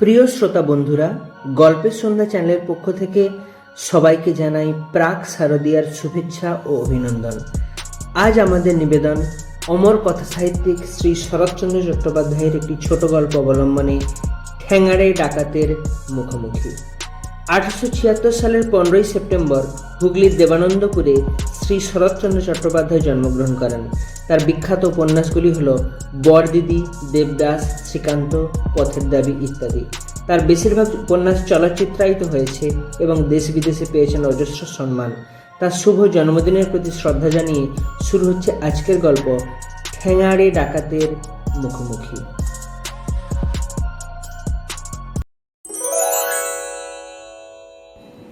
প্রিয় শ্রোতা বন্ধুরা, গল্পের সন্ধ্যা চ্যানেলের পক্ষ থেকে সবাইকে জানাই প্রাক শারদীয়ার শুভেচ্ছা ও অভিনন্দন। আজ আমাদের নিবেদন অমর কথা সাহিত্যিক শ্রী শরৎচন্দ্র চট্টোপাধ্যায়ের একটি ছোট গল্প অবলম্বনে ঠ্যাঙাড়ে ডাকাতের মুখোমুখি। আঠারোশো ছিয়াত্তর সালের পনেরোই সেপ্টেম্বর হুগলির দেবানন্দপুরে শ্রী শরৎচন্দ্র চট্টোপাধ্যায় জন্মগ্রহণ করেন। তার বিখ্যাত উপন্যাসগুলি হল বরদিদি, দেবদাস, শ্রীকান্ত, পথের দাবি ইত্যাদি। তার বেশিরভাগ উপন্যাস চলচ্চিত্রায়িত হয়েছে এবং দেশ বিদেশে পেয়েছেন অজস্র সম্মান। তার শুভ জন্মদিনের প্রতি শ্রদ্ধা জানিয়ে শুরু হচ্ছে আজকের গল্প ঠ্যাঙাড়ে ডাকাতের মুখোমুখি।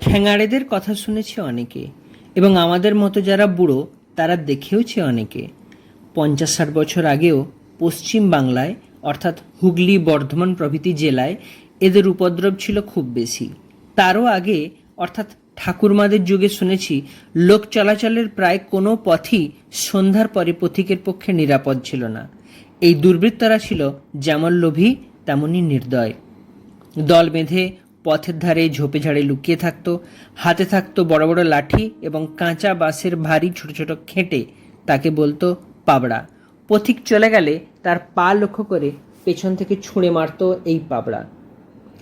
ঠ্যাঙাড়েদের কথা শুনেছে অনেকে, এবং আমাদের মতো যারা বুড়ো, তারা দেখেওছে অনেকে। পঞ্চাশ ষাট বছর আগেও পশ্চিম বাংলায়, অর্থাৎ হুগলি, বর্ধমান প্রভৃতি জেলায়, এদের উপদ্রব ছিল খুব বেশি। তারও আগে, অর্থাৎ ঠাকুরমাদের যুগে শুনেছি, লোক চলাচলের প্রায় কোনো পথই সন্ধ্যার পরে পথিকের পক্ষে নিরাপদ ছিল না। এই দুর্বৃত্তরা ছিল যেমন লোভী, তেমনই নির্দয়। দল বেঁধে পথের ধারে ঝোপে ঝাড়ে লুকিয়ে থাকত, হাতে থাকত বড় বড় লাঠি এবং কাঁচা বাঁশের ভারী ছোট ছোট খেঁটে, তাকে বলতো পাবড়া। পথিক চলে গেলে তার পা লক্ষ্য করে পেছন থেকে ছুঁড়ে মারতো এই পাবড়া।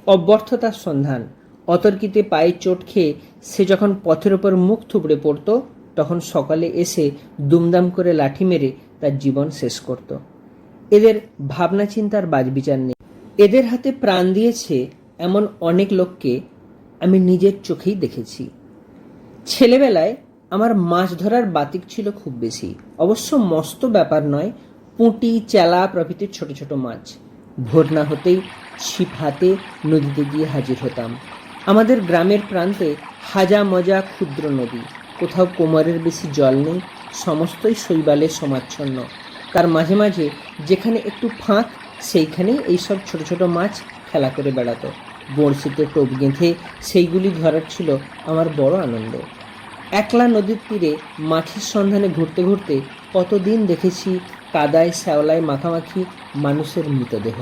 অব্যর্থতার সন্ধান। অতর্কিতে পায়ে চোট খেয়ে সে যখন পথের ওপর মুখ থুবড়ে পড়তো, তখন সকালে এসে দুমদাম করে লাঠি মেরে তার জীবন শেষ করত। এদের ভাবনা চিন্তার বাজবিচার নেই। এদের হাতে প্রাণ দিয়েছে এমন অনেক লোককে আমি নিজের চোখেই দেখেছি। ছেলেবেলায় আমার মাছ ধরার বাতিক ছিল খুব বেশি। অবশ্য মস্ত ব্যাপার নয়, পুঁটি, চেলা প্রভৃতির ছোট ছোট মাছ। ভোর না হতেই ছিপ হাতে নদীতে গিয়ে হাজির হতাম। আমাদের গ্রামের প্রান্তে হাজা মজা ক্ষুদ্র নদী। কোথাও কোমরের বেশি জল নেই, সমস্তই শৈবালে সমাচ্ছন্ন। তার মাঝে মাঝে যেখানে একটু ফাঁক, সেইখানেই এইসব ছোট ছোট মাছ খেলা করে বেড়াতো। বড়শিতে টোপ গেঁথে সেইগুলি ধরার ছিল আমার বড় আনন্দ। একলা নদীর তীরে মাছের সন্ধানে ঘুরতে ঘুরতে কতদিন দেখেছি কাদায় শ্যাওলায় মাখামাখি মানুষের মৃতদেহ।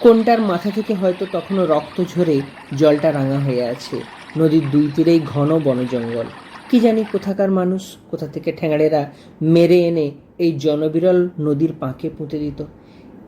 কোনটার মাথা থেকে হয়তো তখনও রক্ত ঝরে জলটা রাঙা হয়ে আছে। নদীর দুই তীরেই ঘন বনজঙ্গল কি জানি কোথাকার মানুষ, কোথা থেকে ঠ্যাঙাড়েরা মেরে এনে এই জনবিরল নদীর পাঁকে পুঁতে দিত।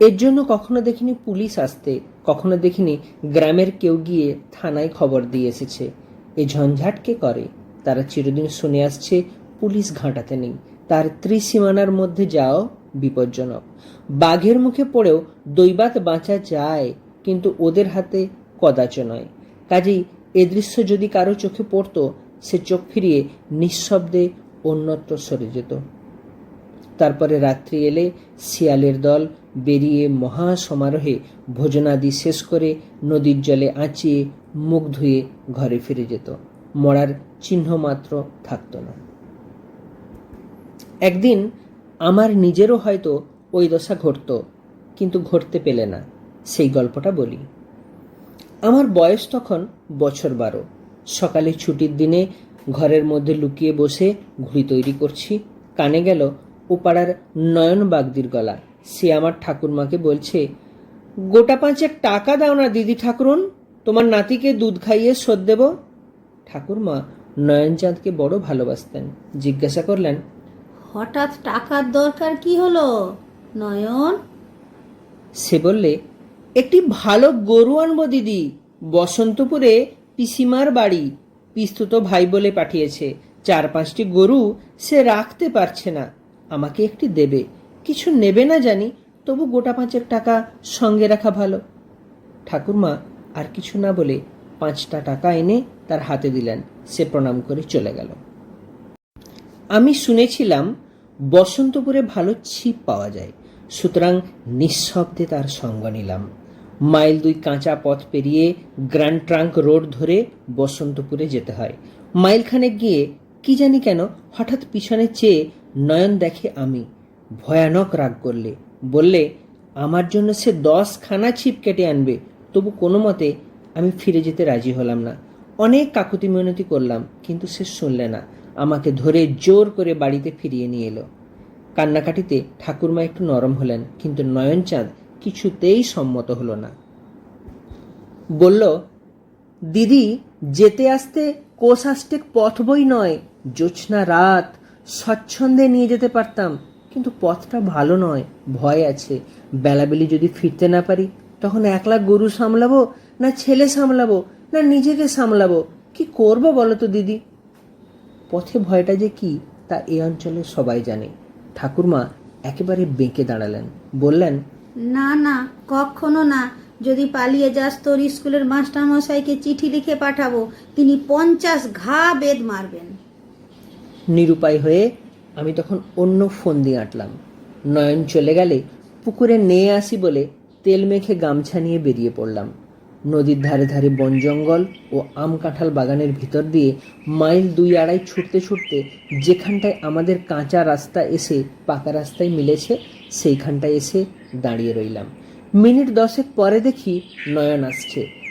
এর জন্য কখনো দেখিনি পুলিশ আসতে কখনো দেখিনি গ্রামের কেউ গিয়ে থানায় খবর দিয়ে এসেছে। এ ঝঞ্ঝাট কে করে? তারা চিরদিন শুনে আসছে, পুলিশ ঘাঁটাতে নেই। তার ত্রিসীমানার মধ্যে যাও, বিপজ্জনক। বাঘের মুখে পড়েও দৈবাত বাঁচা যায়, কিন্তু ওদের হাতে কদাচ নয়। কাজেই এ দৃশ্য যদি কারও চোখে পড়তো, সে চোখ ফিরিয়ে নিঃশব্দে অন্যত্র সরে যেত। তারপরে রাত্রি এলে শিয়ালের দল বেরিয়ে মহা সমারোহে ভোজনাদি শেষ করে নদীর জলে আঁচিয়ে মুখ ধুয়ে ঘরে ফিরে যেত। মরার চিহ্ন মাত্র থাকতো না। একদিন আমার নিজেরও হয়তো ওই দশা ঘটত, কিন্তু ঘটতে পেলে না, সেই গল্পটা বলি। আমার বয়স তখন বছর বারো। সকালে ছুটির দিনে ঘরের মধ্যে লুকিয়ে বসে ঘুড়ি তৈরি করছি। কানে গেল ও পাড়ার নয়ন বাগদির গলা। সে আমার ঠাকুরমাকে বলছে গোটা পাঁচেক টাকা দাও না দিদি ঠাকুরন তোমার নাতিকে দুধ খাইয়ে শোধ দেব। ঠাকুরমা নয়নচাঁদকে বড় ভালোবাসতেন জিজ্ঞাসা করলেন হঠাৎ টাকার দরকার কি হলো নয়ন? সে বললে একটি ভালো গরু আনব দিদি বসন্তপুরে পিসিমার বাড়ি পিস্তুত ভাই বলে পাঠিয়েছে চার পাঁচটি গরু সে রাখতে পারছে না। আমাকে একটি দেবে। কিছু নেবে না জানি, তবু গোটা পাঁচেক টাকা সঙ্গে রাখা ভালো। ঠাকুরমা আর কিছু না বলে পাঁচটা টাকা এনে তার হাতে দিলেন। সে প্রণাম করে চলে গেল। আমি শুনেছিলাম, বসন্তপুরে ভালো ছিপ পাওয়া যায়। সুতরাং নিঃশব্দে তার সঙ্গ নিলাম। মাইল দুই কাঁচা পথ পেরিয়ে গ্র্যান্ড ট্রাঙ্ক রোড ধরে বসন্তপুরে যেতে হয়। মাইলখানে গিয়ে, কি জানি কেন, হঠাৎ পিছনে চেয়ে নয়ন দেখে আমি ভয়ানক রাগ করলে। বললে, আমার জন্য সে দশ খানা ছিপ কেটে আনবে, তবু কোনো মতে আমি ফিরে যেতে রাজি হলাম না। অনেক কাকুতি মিনতি করলাম, কিন্তু সে শুনলে না। আমাকে ধরে জোর করে বাড়িতে ফিরিয়ে নিয়ে এলো। কান্নাকাটিতে ঠাকুরমা একটু নরম হলেন, কিন্তু নয়নচাঁদ কিছুতেই সম্মত হলো না। বলল, দিদি, যেতে আসতে কোষ আষ্টেক পথ বই নয়, জোছনা রাত। স্বচ্ছন্দে নিয়ে যেতে পারতাম। কিন্তু পথটা ভালো নয়, ভয় আছে। বেলাবেলি যদি ফিরতে না পারি, তখন একলা গরু সামলাবো, না ছেলে সামলাবো, না নিজেকে সামলাবো? কি করব বলো তো, দিদি? পথে ভয়টা যে কি, তা এ অঞ্চলে সবাই জানে। ঠাকুরমা একেবারে বেঁকে দাঁড়ালেন। বললেন, না না, কখনো না। যদি পালিয়ে যাস তোর স্কুলের মাস্টার মশাইকে চিঠি লিখে পাঠাবো, তিনি পঞ্চাশ ঘা বেদ মারবেন। নিরুপায় হয়ে আমি তখন অন্য ফোন দিয়ে আঁটলাম। নয়ন চলে গেলে পুকুরে নিয়ে আসি বলে তেল মেখে গামছা নিয়ে বেরিয়ে পড়লাম। নদীর ধারে ধারে বন জঙ্গল ও আম কাঁঠাল বাগানের ভিতর দিয়ে মাইল দুই আড়াই ছুটতে ছুটতে যেখানটায় আমাদের কাঁচা রাস্তা এসে পাকা রাস্তায় মিলেছে, সেইখানটায় এসে দাঁড়িয়ে রইলাম। মিনিট দশেক পরে দেখি নয়ন আসছে।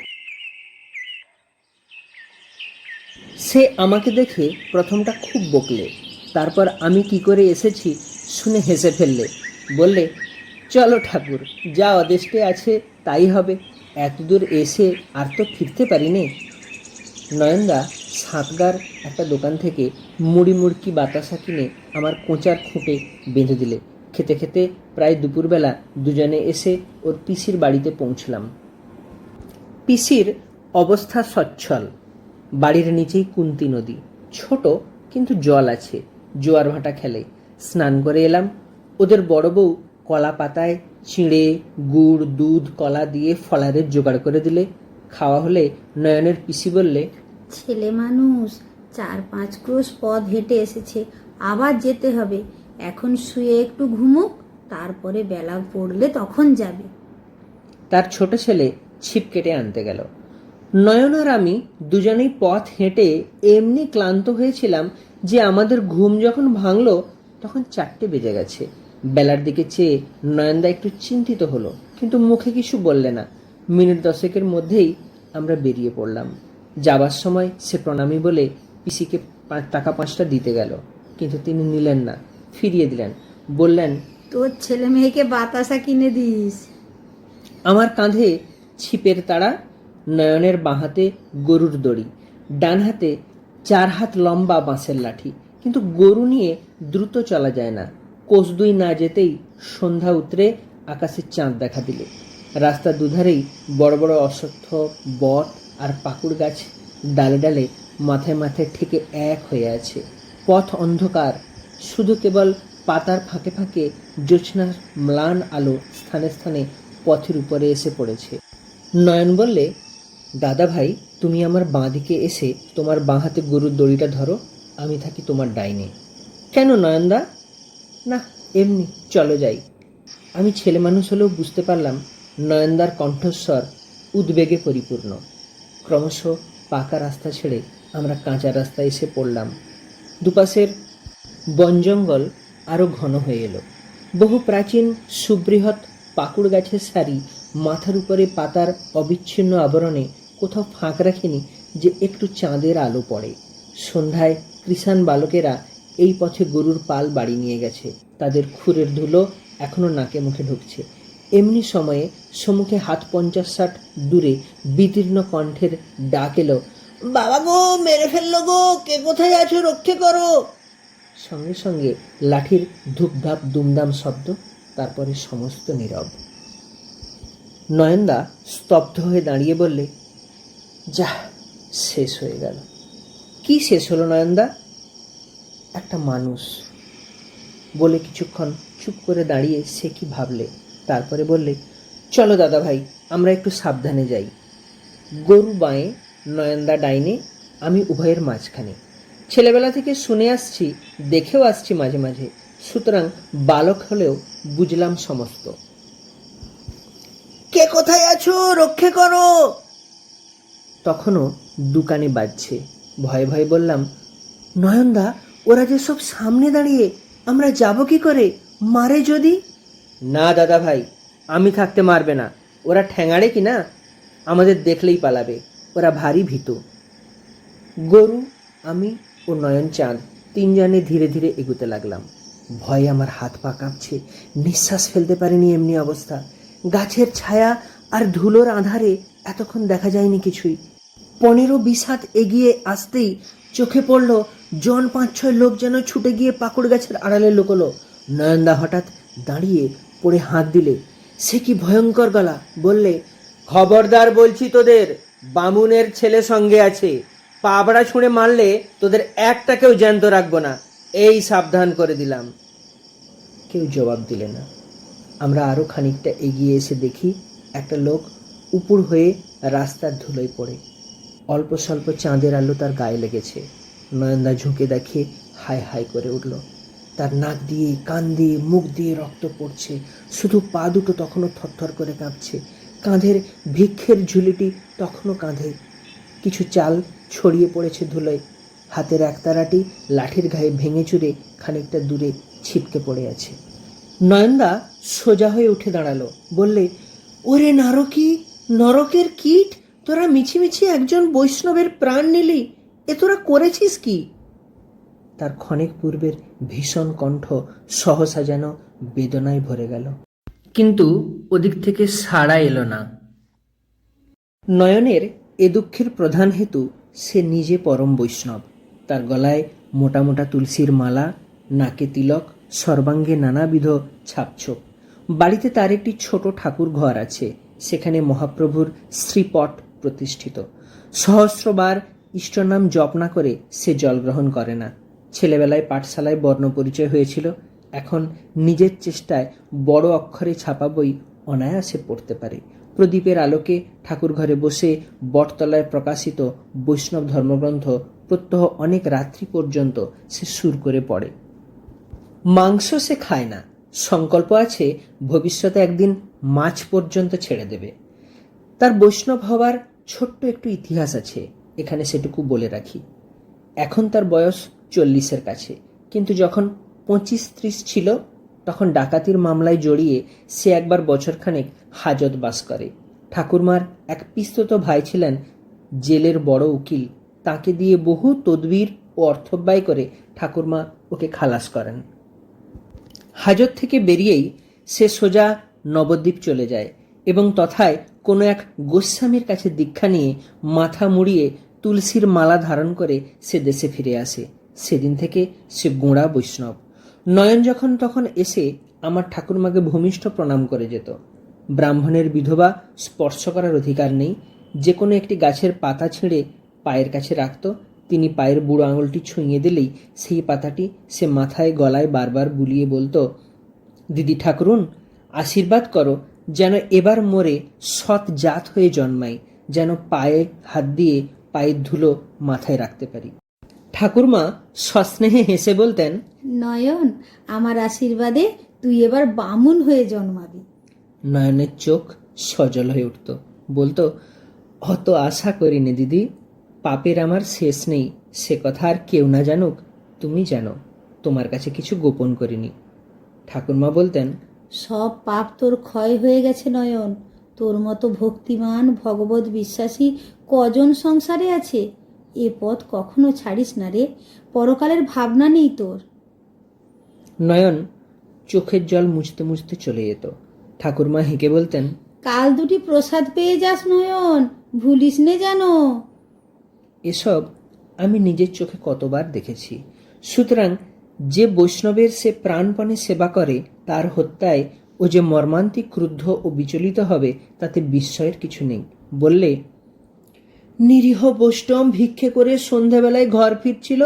সে আমাকে দেখে প্রথমটা খুব বকলে। তারপর আমি কি করে এসেছি শুনে হেসে ফেললে। বললে, চলো ঠাকুর, যা অদেষ্টে আছে তাই হবে। এতদূর এসে আর তো ফিরতে পারিনি। নয়নদা সাতগার একটা দোকান থেকে মুড়ি মুড়কি বাতাসা কিনে আমার কোঁচার খুঁটে বেঁধে দিলে। খেতে খেতে প্রায় দুপুরবেলা দুজনে এসে ওর পিসির বাড়িতে পৌঁছলাম। পিসির অবস্থা সচ্ছল। বাড়ির নিচেই কুন্তি নদী। ছোট কিন্তু জল আছে। জোয়ার ভাটা খেলে। স্নান করে এলাম। ওদের বড় বউ কলা পাতায় চিঁড়ে গুড় দুধ কলা দিয়ে ফলারের জোগাড় করে দিলে। খাওয়া হলে নয়নের পিসি বললে ছেলে মানুষ চার পাঁচ ক্রোশ পথ হেঁটে এসেছে আবার যেতে হবে। এখন শুয়ে একটু ঘুমুক তারপরে বেলা পড়লে তখন যাবে। তার ছোট ছেলে ছিপ কেটে আনতে গেল। নয়ন আর আমি দুজনেই পথ হেঁটে এমনি ক্লান্ত হয়েছিলাম যে আমাদের ঘুম যখন ভাঙলো তখন চারটে বেজে গেছে। বেলার দিকে চেয়ে নয়নদা একটু চিন্তিত হলো কিন্তু মুখে কিছু বললে না। মিনিট দশেকের মধ্যেই আমরা বেরিয়ে পড়লাম। যাবার সময় সে প্রণামী বলে পিসিকে টাকা পাঁচটা দিতে গেল কিন্তু তিনি নিলেন না ফিরিয়ে দিলেন বললেন তোর ছেলে মেয়েকে বাতাসা কিনে দিস। আমার কাঁধে ছিপের তাড়া নয়নের বাঁ হাতে গরুর দড়ি, ডান হাতে চার হাত লম্বা বাঁশের লাঠি। কিন্তু গরু নিয়ে দ্রুত চলা যায় না। কোষ দুই না যেতেই সন্ধ্যা উতরে আকাশে চাঁদ দেখা দিলে। রাস্তা দুধারেই বড় বড় অশ্বত্থ বট আর পাকুড় গাছ ডালে ডালে মাথায় মাথায় ঠেকে এক হয়ে আছে। পথ অন্ধকার, শুধু কেবল পাতার ফাঁকে ফাঁকে জ্যোৎস্নার ম্লান আলো স্থানে স্থানে পথের উপরে এসে পড়েছে। নয়ন বললে দাদা ভাই, তুমি আমার বাঁ দিকে এসে তোমার বাঁ হাতে গরুর দড়িটা ধরো, আমি থাকি তোমার ডাইনে। কেন নয়নদা? না, এমনি, চলো যাই। আমি ছেলে মানুষ হলেও বুঝতে পারলাম নয়নদার কণ্ঠস্বর উদ্বেগে পরিপূর্ণ। ক্রমশ পাকা রাস্তা ছেড়ে আমরা কাঁচা রাস্তায় এসে পড়লাম। দুপাশের বন জঙ্গল আরও ঘন হয়ে এলো। বহু প্রাচীন সুবৃহৎ পাকুড় গাছের সারি মাথার উপরে পাতার অবিচ্ছিন্ন আবরণে কোথাও ফাঁক রাখেনি যে একটু চাঁদের আলো পড়ে। সন্ধ্যায় কৃষাণ বালকেরা এই পথে গরুর পাল বাড়ি নিয়ে গেছে। তাদের খুরের ধুলো এখনও নাকে মুখে ঢুকছে। এমনি সময়ে সম্মুখে হাত পঞ্চাশ ষাট দূরে বিতীর্ণ কণ্ঠের ডাক এলো, বাবা গো, মেরে ফেলল গো, কে কোথায় আছো, রক্ষে করো? সঙ্গে সঙ্গে লাঠির ধূপধাপ, দুমদাম শব্দ, তারপরে সমস্ত নীরব। নয়নদা স্তব্ধ হয়ে দাঁড়িয়ে বললে যা, শেষ হয়ে গেল। কি শেষ হলো নয়নদা? একটা মানুষ। বলে কিছুক্ষণ চুপ করে দাঁড়িয়ে সে কি ভাবলে? তারপরে বললে, চলো দাদা ভাই, আমরা একটু সাবধানে যাই। গরু বাঁয়ে নয়নদা ডাইনে, আমি উভয়ের মাঝখানে। ছেলেবেলা থেকে শুনে আসছি, দেখেও আসছি মাঝে মাঝে। সুতরাং বালক হলেও বুঝলাম সমস্ত। কে কোথায় আছো? রক্ষে করো। তখনও দোকানে বাজছে। ভয়ে ভয়ে বললাম, নয়নদা, ওরা যে সব সামনে দাঁড়িয়ে আমরা যাব কি করে? মারে যদি? না দাদা ভাই, আমি থাকতে মারবে না। ওরা ঠ্যাঙাড়ে কি না? আমাদের দেখলেই পালাবে। ওরা ভারী ভীত। গরু, আমি ও নয়ন চাঁদ তিনজনে ধীরে ধীরে এগুতে লাগলাম। ভয়ে আমার হাত পা কাঁপছে। নিঃশ্বাস ফেলতে পারিনি এমনি অবস্থা। গাছের ছায়া আর ধুলোর আধারে এতক্ষণ দেখা যায়নি কিছুই। পনেরো বিশ হাত এগিয়ে আসতেই চোখে পড়ল, জন পাঁচ ছয় লোক যেন ছুটে গিয়ে পাকুড় গাছের আড়ালে লোকলো। নয়নদা হঠাৎ দাঁড়িয়ে পড়ে হাত দিলে। সে কি ভয়ঙ্কর গলা? বললে, খবরদার বলছি তোদের, বামুনের ছেলে সঙ্গে আছে। পাবড়া ছুঁড়ে মারলে তোদের একটাকেও জ্যান্ত রাখব না। এই সাবধান করে দিলাম। কেউ জবাব দিলে না। আমরা আরও খানিকটা এগিয়ে এসে দেখি একটা লোক উপুর হয়ে রাস্তার ধুলোয় পড়ে। অল্প স্বল্প চাঁদের আলো তার গায়ে লেগেছে। নয়নদা ঝুঁকে দেখে হাই হাই করে উঠল। তার নাক দিয়ে, কান দিয়ে, মুখ দিয়ে রক্ত পড়ছে। শুধু পা দুটো তখনও থরথর করে কাঁপছে। কাঁধের ভিক্ষের ঝুলিটি তখনও কাঁধে। কিছু চাল ছড়িয়ে পড়েছে ধুলোয়। হাতের একতারাটি লাঠির গায়ে ভেঙে চুরে খানিকটা দূরে ছিটকে পড়ে আছে। নয়নদা সোজা হয়ে উঠে দাঁড়াল। বললে, ওরে নারকী, নরকের কীট? তোরা মিছিমিছি একজন বৈষ্ণবের প্রাণ নিলি, এ তোরা করেছিস কি? তার ক্ষণিক পূর্বের ভীষণ কণ্ঠ সহসা যেন বেদনায় ভরে গেল। কিন্তু ওদিক থেকে সাড়া এলো না। নয়নের এ দুঃখের প্রধান হেতু, সে নিজে পরম বৈষ্ণব। তার গলায় মোটা মোটা তুলসীর মালা, নাকে তিলক, সর্বাঙ্গে নানাবিধ ছাপছোপ। বাড়িতে তার একটি ছোট ঠাকুর ঘর আছে, সেখানে মহাপ্রভুর শ্রীপট প্রতিষ্ঠিত। সহস্রবার ইষ্টনাম জপ না করে সে জল গ্রহণ করে না। ছেলেবেলায় পাঠশালায় বর্ণ পরিচয় হয়েছিল। এখন নিজের চেষ্টায় বড় অক্ষরে ছাপা বই অনায়াসে পড়তে পারে। প্রদীপের আলোকে ঠাকুর ঘরে বসে বটতলায় প্রকাশিত বৈষ্ণব ধর্মগ্রন্থ প্রত্যহ অনেক রাত্রি পর্যন্ত সে সুর করে পড়ে। মাংস সে খায় না। সংকল্প আছে ভবিষ্যতে একদিন মাছ পর্যন্ত ছেড়ে দেবে। তার বৈষ্ণব হওয়ার ছোট্ট একটু ইতিহাস আছে, এখানে সেটুকু বলে রাখি। এখন তার বয়স চল্লিশের কাছে, কিন্তু যখন পঁচিশ ত্রিশ ছিল, তখন ডাকাতির মামলায় জড়িয়ে সে একবার বছরখানেক হাজত বাস করে। ঠাকুরমার এক পিস্তত ভাই ছিলেন জেলের বড় উকিল, তাকে দিয়ে বহু তদবির ও অর্থব্যয় করে ঠাকুরমা ওকে খালাস করেন। হাজত থেকে বেরিয়েই সে সোজা নবদ্বীপ চলে যায় এবং তথায় কোনো এক গোস্বামীর কাছে দীক্ষা নিয়ে মাথা মুড়িয়ে তুলসীর মালা ধারণ করে সে দেশে ফিরে আসে। সেদিন থেকে সে গোঁড়া বৈষ্ণব। নয়ন যখন তখন এসে আমার ঠাকুরমাকে ভূমিষ্ঠ প্রণাম করে যেত। ব্রাহ্মণের বিধবা স্পর্শ করার অধিকার নেই। যে কোনো একটি গাছের পাতা ছিঁড়ে পায়ের কাছে রাখত। তিনি পায়ের বুড়ো আঙুলটি ছুঁয়ে দিলেই সেই পাতাটি সে মাথায় গলায় বারবার বুলিয়ে বলতো, দিদি ঠাকুরুন, আশীর্বাদ করো যেন এবার মরে সৎ জাত হয়ে জন্মাই যেন পায়ে হাত দিয়ে পায়ের ধুলো মাথায় রাখতে পারি। ঠাকুরমা সস্নেহে হেসে বলতেন নয়ন আমার আশীর্বাদে তুই এবার বামুন হয়ে জন্মাবি। নয়নের চোখ সজল হয়ে উঠত। বলতো অত আশা করিনি দিদি পাপের আমার শেষ নেই সে কথা আর কেউ না জানুক তুমি জানো তোমার কাছে কিছু গোপন করিনি। ঠাকুরমা বলতেন সব পাপ তোর ক্ষয় হয়ে গেছে নয়ন। তোর মতো ভক্তিমান ভগবত বিশ্বাসী কজন সংসারে আছে? এ পথ কখনো ছাড়িস না রে পরকালের ভাবনা নেই তোর। নয়ন চোখের জল মুছতে মুছতে চলে যেত। ঠাকুরমা হেঁকে বলতেন কাল দুটি প্রসাদ পেয়ে যাস নয়ন ভুলিস নে যেন। এসব আমি নিজের চোখে কতবার দেখেছি। সুতরাং যে বৈষ্ণবের সে প্রাণপণে সেবা করে, তার হত্যায় ও যে মর্মান্তিক ক্রুদ্ধ ও বিচলিত হবে, তাতে বিস্ময়ের কিছু নেই। বললে, নিরীহ বৈষ্ণব ভিক্ষে করে সন্ধ্যাবেলায় ঘর ফিরছিল,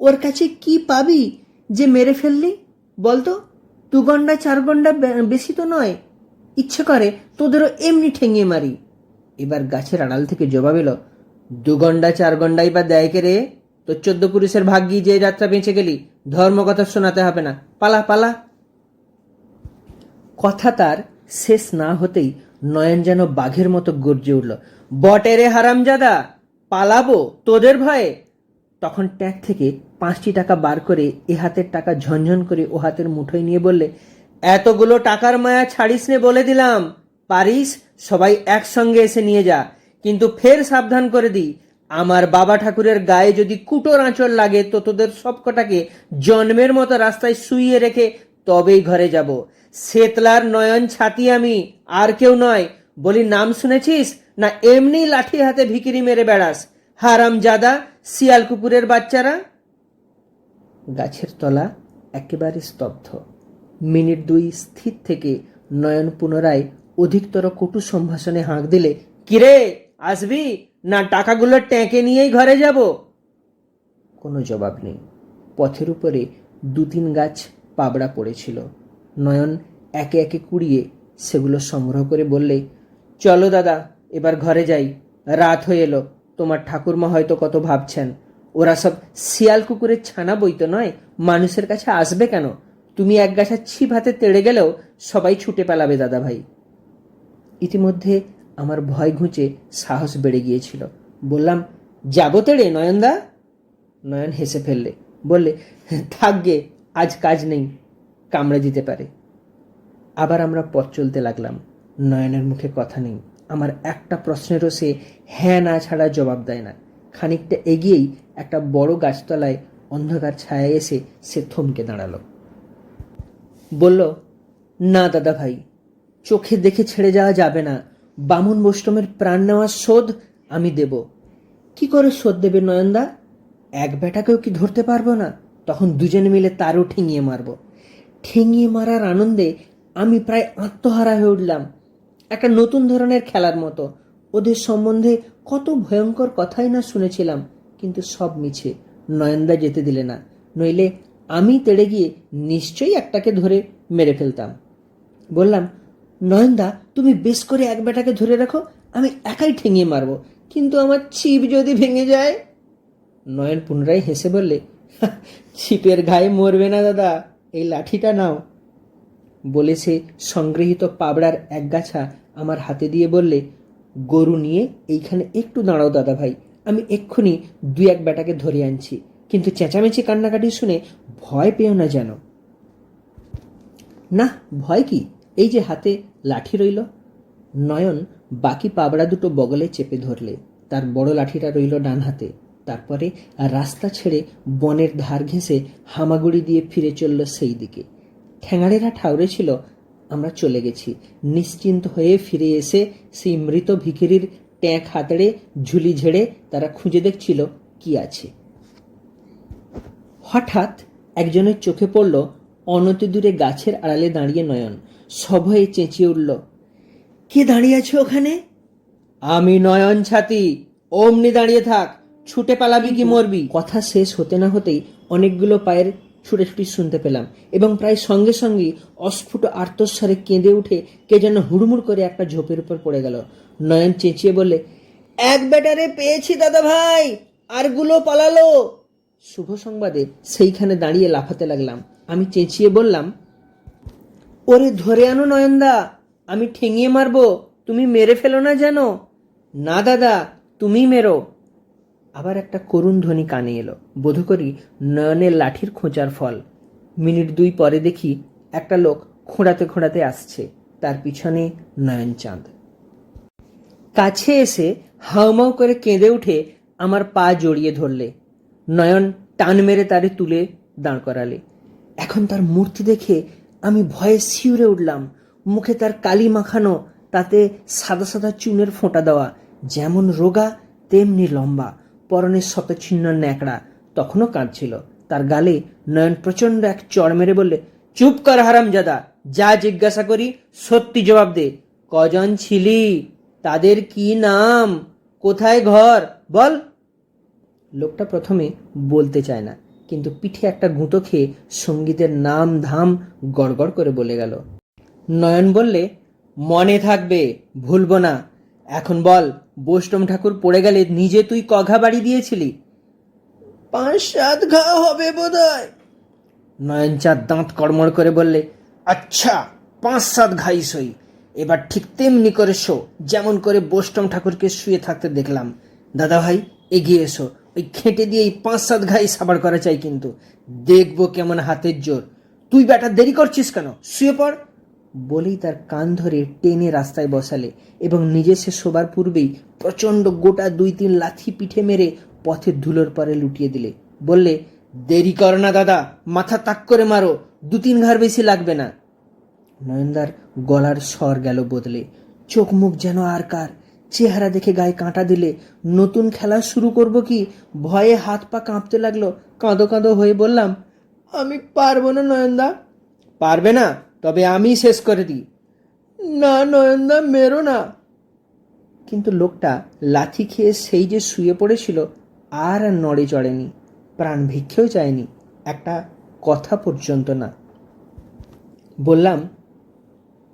ওর কাছে কি পাবি যে মেরে ফেললি? বলতো, দু গন্ডা চার গন্ডা বেশি তো নয়। ইচ্ছে করে তোদেরও এমনি ঠেঙিয়ে মারি। এবার গাছের আড়াল থেকে জবাব এলো, দু গন্ডা চার গন্ডাই বা দেয় কে রে? তোর চোদ্দ পুরুষের ভাগ্যি যে যাত্রা বেঁচে গেলি ধর্ম কথা শোনাতে হবে না। পালা পালা। কথা তার শেষ না হতেই নয়ন যেন বাঘের মতো গর্জে উঠল, বটে রে হারামজাদা, পালাবো তোদের ভয়ে? তখন ট্যাগ থেকে পাঁচটি টাকা বার করে এ হাতের টাকা ঝনঝন করে ও হাতের মুঠোয় নিয়ে বললে, এতগুলো টাকার মায়া ছাড়িস নে বলে দিলাম। পারিস, সবাই একসঙ্গে এসে নিয়ে যা, কিন্তু ফের সাবধান করে দিই আমার বাবা ঠাকুরের গায়ে যদি কুটোর আঁচল লাগে, তো তোদের সবকটাকে জন্মের মতো রাস্তায় শুইয়ে রেখে তবেই ঘরে যাব। সেতলার নয়ন ছাতি আমি, আর কেউ নয়। বলি, নাম শুনেছিস? না, এমনি লাঠি হাতে ভিকিরি মেরে বেড়াস। হারাম জাদা শিয়াল কুকুরের বাচ্চারা? গাছের তলা একেবারে স্তব্ধ। মিনিট দুই স্থির থেকে নয়ন পুনরায় অধিকতর কটু সম্ভাষণে হাঁক দিলে, কিরে, আসবি? না টাকাগুলো ট্যাঁকে নিয়েই ঘরে যাব? কোনো জবাব নেই। পথের উপরে দু তিন গাছ পাবড়া পড়েছিল। নয়ন একে একে কুড়িয়ে সেগুলো সংগ্রহ করে বললে, চলো দাদা, এবার ঘরে যাই। রাত হয়ে এলো। তোমার ঠাকুরমা হয়তো কত ভাবছেন। ওরা সব শিয়াল কুকুরের ছানা বই তো নয়, মানুষের কাছে আসবে কেন? তুমি এক গাছা ছিপ হাতে তেড়ে গেলেও সবাই ছুটে পালাবে দাদা ভাই ইতিমধ্যে আমার ভয় ঘুঁচে সাহস বেড়ে গিয়েছিল। বললাম, যাব তেড়ে, নয়নদা? নয়ন হেসে ফেললে, বললে থাকগে আজ কাজ নেই, কামড়ে দিতে পারে। আবার আমরা পথ চলতে লাগলাম। নয়নের মুখে কথা নেই। আমার একটা প্রশ্নেরও সে হ্যাঁ না ছাড়া জবাব দেয় না। খানিকটা এগিয়েই একটা বড় গাছতলায় অন্ধকার ছায়া এসে সে থমকে দাঁড়াল। বলল, না দাদা ভাই চোখে দেখে ছেড়ে যাওয়া যাবে না। বামুন বৈষ্ণবের প্রাণ নেওয়ার শোধ আমি দেব। কি করে শোধ দেবে নয়নদা? এক বেটাকেও কি ধরতে পারব না? তখন দুজনে মিলে তারও ঠেঙিয়ে মারব। ঠেঙিয়ে মারার আনন্দে আমি প্রায় আত্মহারা হয়ে উঠলাম। একটা নতুন ধরনের খেলার মতো। ওদের সম্বন্ধে কত ভয়ঙ্কর কথাই না শুনেছিলাম, কিন্তু সব মিছে। নয়নদা যেতে দিলে না, নইলে আমি তেড়ে গিয়ে নিশ্চয়ই একটাকে ধরে মেরে ফেলতাম। বললাম নয়নদা, তুমি বেশ করে এক বেটাকে ধরে রাখো, আমি একাই ঠেঙিয়ে মারবো। কিন্তু আমার ছিপ যদি ভেঙে যায়? নয়ন পুনরায় হেসে বললে ছিপের গায়ে মরবে না দাদা, এই লাঠিটা নাও। বলে সে সংগৃহীত পাবড়ার এক গাছা আমার হাতে দিয়ে বললে, গরু নিয়ে এইখানে একটু দাঁড়াও দাদা ভাই, আমি এক্ষুনি দুই এক বেটাকে ধরে আনছি। কিন্তু চেঁচামেচি কান্নাকাটি শুনে ভয় পেও না যেন। না ভয় কি? এই যে হাতে লাঠি রইল। নয়ন বাকি পাবড়া দুটো বগলে চেপে ধরলে। তার বড় লাঠিটা রইল ডান হাতে। তারপরে রাস্তা ছেড়ে বনের ধার ঘেঁষে হামাগুড়ি দিয়ে ফিরে চলল সেই দিকে। ঠ্যাঙাড়েরা ঠাউরে ছিল, আমরা চলে গেছি। নিশ্চিন্ত হয়ে ফিরে এসে সেই মৃত ভিখিরির ট্যাঁক হাতড়ে, ঝুলি ঝেড়ে তারা খুঁজে দেখছিল কি আছে। হঠাৎ একজনের চোখে পড়ল অনতি দূরে গাছের আড়ালে দাঁড়িয়ে নয়ন। সভয়ে চেঁচিয়ে উঠল কে দাঁড়িয়ে আছে ওখানে? আমি নয়ন ছাতি অমনি দাঁড়িয়ে থাক ছুটে পালাবি কি মরবি? কথা শেষ হতে না হতেই অনেকগুলো পায়ের ছুটেছুটি শুনতে পেলাম এবং প্রায় সঙ্গে সঙ্গে অস্ফুট আর্তস্বরে কেঁদে উঠে কে যেন হুড়মুড় করে একটা ঝোপের উপর পড়ে গেল। নয়ন চেঁচিয়ে বললে এক ব্যাটারে পেয়েছি দাদা ভাই আরগুলো পালালো। শুভ সংবাদে সেইখানে দাঁড়িয়ে লাফাতে লাগলাম। আমি চেঁচিয়ে বললাম ওরে ধরে আনো নয়নদা, আমি ঠেঙিয়ে মারবো, তুমি মেরে ফেলো না যেন। না দাদা তুমি মেরো। আবার একটা করুণ ধ্বনি কানে এলো। বোধ করি নয়নের লাঠির খোঁচার ফল। মিনিট দুই পরে দেখি একটা লোক খোঁড়াতে খোঁড়াতে আসছে। তার পিছনে নয়ন চাঁদ কাছে এসে হাউমাউ করে কেঁদে উঠে আমার পা জড়িয়ে ধরলে। নয়ন টান মেরে তারে তুলে দাঁড় করালে। এখন তার মূর্তি দেখে আমি ভয়ে শিউরে উঠলাম। মুখে তার কালি মাখানো, তাতে সাদা সাদা চুনের ফোঁটা দেওয়া। যেমন রোগা, তেমনি লম্বা। পরনের শতচ্ছিন্ন ন্যাকড়া। তখনও কাঁদছিল। তার গালে নয়ন প্রচণ্ড এক চড় মেরে বললে, চুপ কর হারামজাদা, যা জিজ্ঞাসা করি সত্যি জবাব দে। কজন ছিলি? তাদের কি নাম? কোথায় ঘর? বল। লোকটা প্রথমে বলতে চায় না। কিন্তু পিঠে একটা গুঁতো খেয়ে সঙ্গীতের নাম ধাম গড়গড় করে বলে গেল। নয়ন বললে মনে থাকবে ভুলবো না। এখন বল বৈষ্ণব ঠাকুর পড়ে গেলে নিজে তুই কঘা বাড়ি দিয়েছিলি? পাঁচ সাত ঘা হবে বোধ হয় নয়ন চাঁদ দাঁত কড়মড় করে বললে আচ্ছা পাঁচ সাত ঘাই সই। এবার ঠিক তেমনি করে শো। যেমন করে বৈষ্ণব ঠাকুরকে শুয়ে থাকতে দেখলাম। দাদা ভাই এগিয়ে এসো। ওই খেটে দিয়ে এই পাঁচ সাত ঘাই সাবার করা চাই কিন্তু। দেখব কেমন হাতের জোর। তুই বেটা দেরি করছিস কেন? শুয়ে পড়। বলেই তার কান ধরে টেনে রাস্তায় বসালে এবং নিজে সে শোবার পূর্বেই প্রচণ্ড গোটা দুই তিন লাথি পিঠে মেরে পথের ধুলোর পরে লুটিয়ে দিলে। বললে, দেরি কর না দাদা, মাথা তাক করে মারো, দু তিন ঘর বেশি লাগবে না। নয়নদার গলার স্বর গেল বদলে। চোখ মুখ যেন আর কার। চেহারা দেখে গায়ে কাঁটা দিলে, নতুন খেলা শুরু করব কি? ভয়ে হাত পা কাঁপতে লাগল, কাঁদো কাঁদো হয়ে বললাম, আমি পারব না নয়নদা। পারবে না? তবে আমি শেষ করে দিই। না নয়নদা, মেরো না। কিন্তু লোকটা লাথি খেয়ে সেই যে শুয়ে পড়েছিল, আর নড়ে চড়েনি, প্রাণ ভিক্ষেও চায়নি, একটা কথা পর্যন্ত না। বললাম,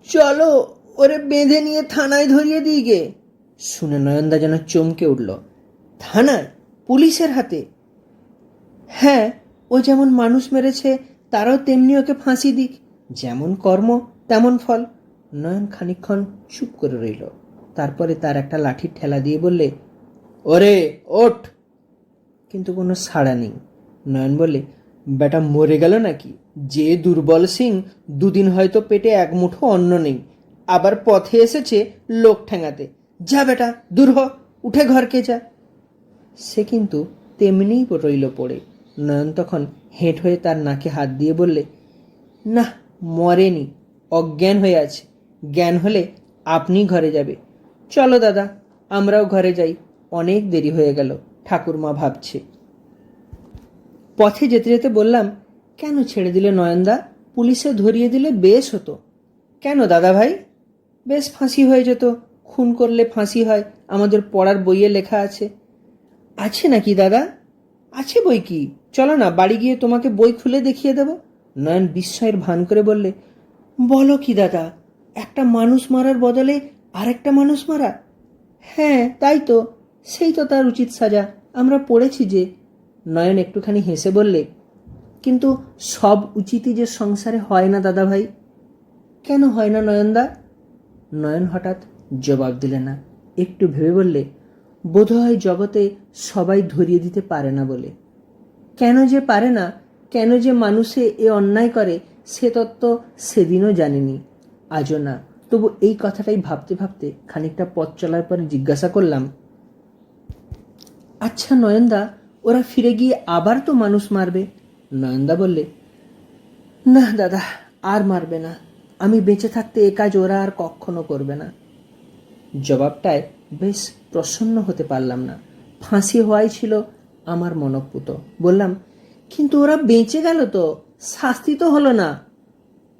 চলো, ওরে বেঁধে নিয়ে থানায় ধরিয়ে দিই গে। শুনে নয়নদা যেন চমকে উঠল। থানায় পুলিশের হাতে? হ্যাঁ ও যেমন মানুষ মেরেছে, তারাও তেমনি ওকে ফাঁসি দিক। যেমন কর্ম, তেমন ফল। নয়ন খানিক্ষণ চুপ করে রইল। তারপরে তার একটা লাঠির ঠেলা দিয়ে বললে, ওরে, ওঠ! কিন্তু কোনো সাড়া নেই। নয়ন বলে বেটা, মরে গেল নাকি? যে দুর্বল সিং, দুদিন হয়তো পেটে এক মুঠো অন্ন নেই। আবার পথে এসেছে লোক ঠেঙাতে। যা বেটা, দূর হ, উঠে ঘরকে যা। সে কিন্তু তেমনিই রইল পড়ে। নয়ন তখন হেঁট হয়ে তার নাকে হাত দিয়ে বললে, না, মরেনি, অজ্ঞান হয়ে আছে। জ্ঞান হলে আপনি ঘরে যাবে। চলো দাদা, আমরাও ঘরে যাই। অনেক দেরি হয়ে গেল, ঠাকুরমা ভাবছে। পথে যেতে যেতে বললাম, কেন ছেড়ে দিলে নয়নদা? পুলিশে ধরিয়ে দিলে বেশ হতো। কেন দাদা ভাই? বেশ ফাঁসি হয়ে যেত। খুন করলে ফাঁসি হয়, আমাদের পড়ার বইয়ে লেখা আছে। আছে নাকি দাদা? আছে বই কি? চলো না, বাড়ি গিয়ে তোমাকে বই খুলে দেখিয়ে দেব। নয়ন বিস্ময়ের ভান করে বললে, বলো কি দাদা, একটা মানুষ মারার বদলে আরেকটা মানুষ মারা? হ্যাঁ তাই তো, সেই তো তার উচিত সাজা, আমরা পড়েছি যে। নয়ন একটুখানি হেসে বললে, কিন্তু সব উচিতই যে সংসারে হয় না দাদা ভাই কেন হয় না নয়নদা? নয়ন হঠাৎ জবাব দিলে না। একটু ভেবে বললে, বোধহয় জগতে সবাই ধরিয়ে দিতে পারে না বলে। কেন যে পারে না, কেন যে মানুষে এ অন্যায় করে, সে তত্ত্ব সেদিনও জানেনি। আজও না। তবু এই কথাটাই ভাবতে ভাবতে খানিকটা পথ চলার পরে জিজ্ঞাসা করলাম আচ্ছা নয়নদা, ওরা ফিরে গিয়ে আবার তো মানুষ মারবে? নয়নদা বললে, না দাদা, আর মারবে না। আমি বেঁচে থাকতে এ কাজ ওরা আর কখনো করবে না। জবাবটায় বেশ প্রসন্ন হতে পারলাম না। ফাঁসি হওয়াই ছিল আমার মনপুত। বললাম, কিন্তু ওরা বেঁচে গেল তো, শাস্তি তো হলো না।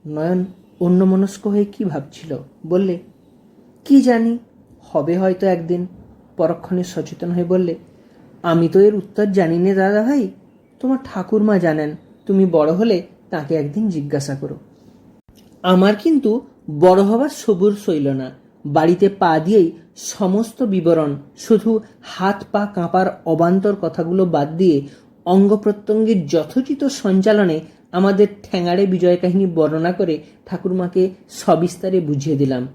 নয়ন অন্যমনস্ক হয়ে কি ভাবছিল? বললে, কি জানি, হবে হয়তো একদিন। পরক্ষণে সচেতন হয়ে বললে, আমি তো এর উত্তর জানি না দাদা ভাই তোমার ঠাকুরমা জানেন, তুমি বড় হলে তাকে একদিন জিজ্ঞাসা করো। আমার কিন্তু বড় হবার সবুর সইল না। বাড়িতে পা দিয়েই সমস্ত বিবরণ, শুধু হাত পা কাঁপার অবান্তর কথাগুলো বাদ দিয়ে অঙ্গ প্রত্যঙ্গের যথোচিত সঞ্চালনে আমাদের ঠ্যাঙাড়ে বিজয় কাহিনী বর্ণনা করে ঠাকুরমাকে সবিস্তারে বুঝিয়ে দিলাম।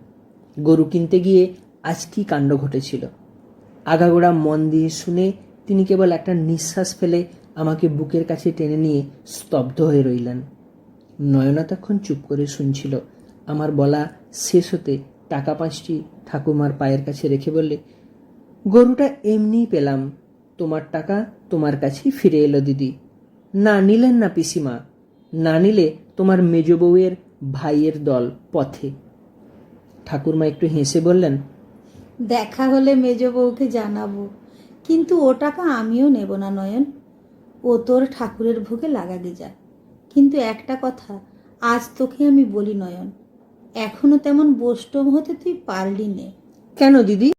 গরু কিনতে গিয়ে আজ কি কাণ্ড ঘটেছিল? আগাগোড়া মন দিয়ে শুনে তিনি কেবল একটা নিঃশ্বাস ফেলে আমাকে বুকের কাছে টেনে নিয়ে স্তব্ধ হয়ে রইলেন। নয়না তখন চুপ করে শুনছিল। আমার বলা শেষ হতে টাকা পাঁচটি ঠাকুমার পায়ের কাছে রেখে বললে, গরুটা এমনিই পেলাম। তোমার টাকা তোমার কাছেই ফিরে এলো দিদি। না নিলেন না পিসিমা। না নিলে তোমার মেজ বউয়ের ভাইয়ের দল পথে। ঠাকুরমা একটু হেসে বললেন, দেখা হলে মেজ বউকে জানাব। কিন্তু ও টাকা আমিও নেব না, নয়ন। ও তোর ঠাকুরের ভোগে লাগাগে যা কিন্তু একটা কথা, আজ তোকে আমি বলি, নয়ন। এখনও তেমন বৈষ্ণব হতে তুই পারলি নে। কেন দিদি?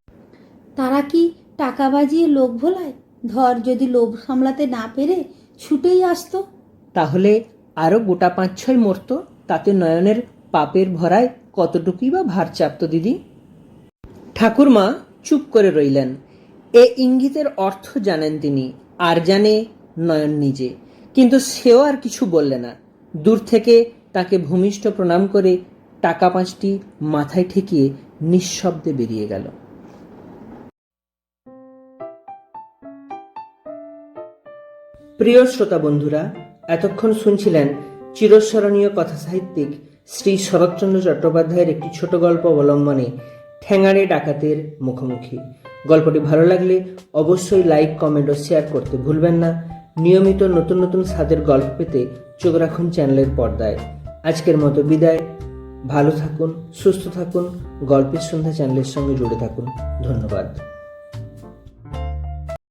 তারা কি টাকা বাজিয়ে লোক ভোলায়? ধর যদি লোভ সামলাতে না পেরে ছুটেই আসতো। তাহলে আরও গোটা পাঁচ ছয় মরতো তাতে নয়নের পাপের ভরায় কতটুকুই বা ভার চাপত দিদি? ঠাকুরমা চুপ করে রইলেন। এ ইঙ্গিতের অর্থ জানেন তিনি আর জানে নয়ন নিজে। কিন্তু সেও আর কিছু বললে না। দূর থেকে তাকে ভূমিষ্ঠ প্রণাম করে টাকা পাঁচটি মাথায় ঠেকিয়ে নিঃশব্দে বেরিয়ে গেল। প্রিয় শ্রোতা বন্ধুরা, এতক্ষণ শুনছিলেন চিরস্মরণীয় কথা সাহিত্যিক শ্রী শরৎচন্দ্র চট্টোপাধ্যায়ের একটি ছোট গল্প অবলম্বনে ঠ্যাঙাড়ে ডাকাতের মুখোমুখি। গল্পটি ভালো লাগলে অবশ্যই লাইক, কমেন্ট ও শেয়ার করতে ভুলবেন না। নিয়মিত নতুন নতুন স্বাদের গল্প পেতে চোখ রাখুন চ্যানেলের পর্দায়। আজকের মতো বিদায়। ভালো থাকুন সুস্থ থাকুন গল্পের সন্ধ্যা চ্যানেলের সঙ্গে জুড়ে থাকুন। ধন্যবাদ।